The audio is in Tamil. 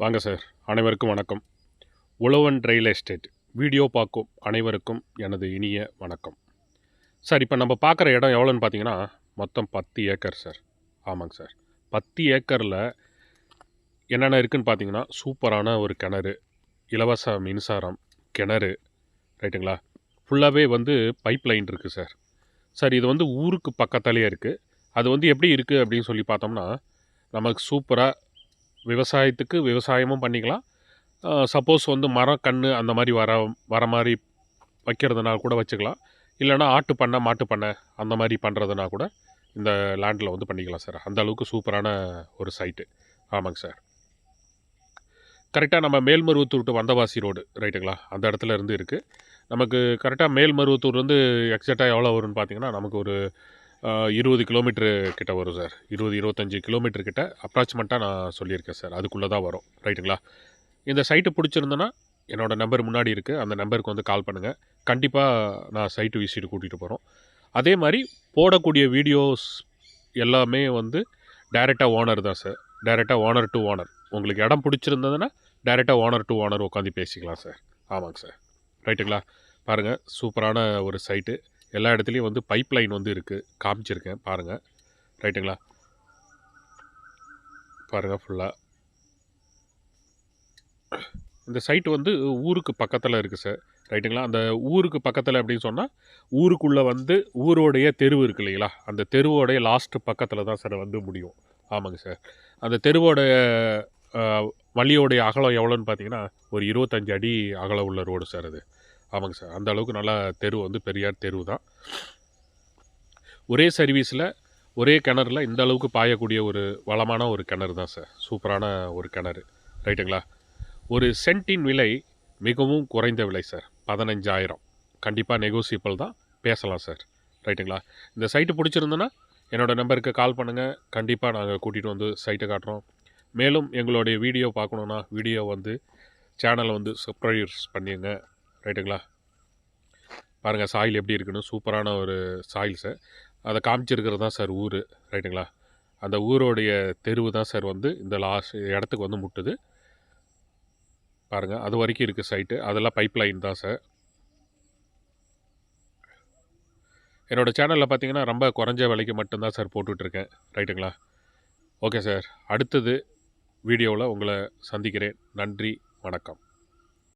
வாங்க சார் அனைவருக்கும் வணக்கம். உழவன் ரயில் எஸ்டேட் வீடியோ பார்க்கும் அனைவருக்கும் எனது இனிய வணக்கம். சார் இப்போ நம்ம பார்க்குற இடம் எவ்வளோன்னு பார்த்தீங்கன்னா மொத்தம் பத்து ஏக்கர் சார். ஆமாங்க சார். பத்து ஏக்கரில் என்னென்ன இருக்குதுன்னு பார்த்தீங்கன்னா சூப்பரான ஒரு கிணறு இலவச மின்சாரம் கிணறு ரைட்டுங்களா? ஃபுல்லாகவே வந்து பைப் லைன் இருக்குது சார். சார் இது வந்து ஊருக்கு பக்கத்தாலேயே இருக்குது அது வந்து எப்படி இருக்குது அப்படின்னு சொல்லி பார்த்தோம்னா நமக்கு சூப்பராக விவசாயத்துக்கு விவசாயமும் பண்ணிக்கலாம். சப்போஸ் வந்து மரம் கன்று அந்த மாதிரி வர வர மாதிரி வைக்கிறதுனா கூட வச்சுக்கலாம். இல்லைனா ஆட்டு பண்ணை மாட்டு பண்ணை அந்த மாதிரி பண்ணுறதுனா கூட இந்த லேண்டில் வந்து பண்ணிக்கலாம் சார் அந்த அளவுக்கு சூப்பரான ஒரு சைட்டு ஆமாங்க சார் கரெக்டாக நம்ம மேல்மருவத்தூர் டு வந்தவாசி ரோடு ரைட்டுங்களா அந்த இடத்துல இருந்து இருக்குது நமக்கு கரெக்டாக மேல்மருவத்தூர் வந்து எக்ஸாக்டாக எவ்வளோ வரும்னு பார்த்தீங்கன்னா நமக்கு ஒரு இருபது கிலோமீட்ரு கிட்ட வரும் சார். இருபது இருபத்தஞ்சி கிலோமீட்டர் கிட்ட அப்ராக்சிமெண்ட்டாக நான் சொல்லியிருக்கேன் சார். அதுக்குள்ளே தான் வரும். ரைட்டுங்களா? இந்த சைட்டு பிடிச்சிருந்தேன்னா என்னோடய நம்பர் முன்னாடி இருக்குது அந்த நம்பருக்கு வந்து கால் பண்ணுங்கள் கண்டிப்பாக நான் சைட்டு விசிட்டு கூட்டிகிட்டு போகிறோம் அதே மாதிரி போடக்கூடிய வீடியோஸ் எல்லாமே வந்து டைரெக்டாக ஓனர் தான் சார். டைரெக்டாக ஓனர் டு ஓனர் உங்களுக்கு இடம் பிடிச்சிருந்ததுன்னா டைரெக்டாக ஓனர் டு ஓனர் உட்காந்து பேசிக்கலாம் சார். ஆமாங்க சார். ரைட்டுங்களா? பாருங்கள் சூப்பரான ஒரு சைட்டு எல்லா இடத்துலையும் வந்து பைப் லைன் வந்து இருக்குது காமிச்சிருக்கேன். பாருங்கள் ரைட்டுங்களா பாருங்கள் ஃபுல்லாக இந்த சைட்டு வந்து ஊருக்கு பக்கத்தில் இருக்குது சார் ரைட்டுங்களா அந்த ஊருக்கு பக்கத்தில் அப்படின்னு சொன்னால் ஊருக்குள்ளே வந்து ஊரோடைய தெருவு இருக்கு இல்லைங்களா? அந்த தெருவோடைய லாஸ்ட்டு பக்கத்தில் தான் சார் வந்து முடியும். ஆமாங்க சார் அந்த தெருவோடைய வழியோடைய அகலம் எவ்வளோன்னு பார்த்தீங்கன்னா ஒரு இருபத்தஞ்சு அடி அகலம் உள்ள ரோடு சார் அது. ஆமாங்க சார். அந்த அளவுக்கு நல்லா தெரு வந்து பெரியார் தெரு தான். ஒரே சர்வீஸில் ஒரே கிணறுல இந்த அளவுக்கு பாயக்கூடிய ஒரு வளமான ஒரு கிணறு தான் சார். சூப்பரான ஒரு கிணறு. ரைட்டுங்களா? ஒரு சென்ட்டின் விலை மிகவும் குறைந்த விலை சார். பதினஞ்சாயிரம். கண்டிப்பாக நெகோசியபிள் தான். பேசலாம் சார். ரைட்டுங்களா? இந்த சைட்டு பிடிச்சிருந்ததுன்னா என்னோடய நம்பருக்கு கால் பண்ணுங்கள் கண்டிப்பாக நாங்கள் கூட்டிகிட்டு வந்து சைட்டை காட்டுறோம். மேலும் எங்களுடைய வீடியோ பார்க்கணுன்னா வீடியோ வந்து சேனலை வந்து சப்ஸ்கிரைப்ஸ் பண்ணிடுங்க. ரைட்டுங்களா? பாருங்கள் சாயில் எப்படி இருக்குன்னு. சூப்பரான ஒரு சாயில் சார். அதை காமிச்சிருக்கிறது தான் சார் ஊர். ரைட்டுங்களா? அந்த ஊரோடைய தெருவு தான் சார் வந்து இந்த லாஸ்ட் இடத்துக்கு வந்து முட்டுது. பாருங்கள் அது வரைக்கும் இருக்குது சைட்டு. அதெல்லாம் பைப் லைன் தான் சார். என்னோடய சேனலில் பார்த்தீங்கன்னா ரொம்ப குறைஞ்ச விலைக்கு மட்டும்தான் சார் போட்டுட்ருக்கேன். ரைட்டுங்களா? Okay sir. அடுத்தது வீடியோவில் உங்களை சந்திக்கிறேன். நன்றி வணக்கம்.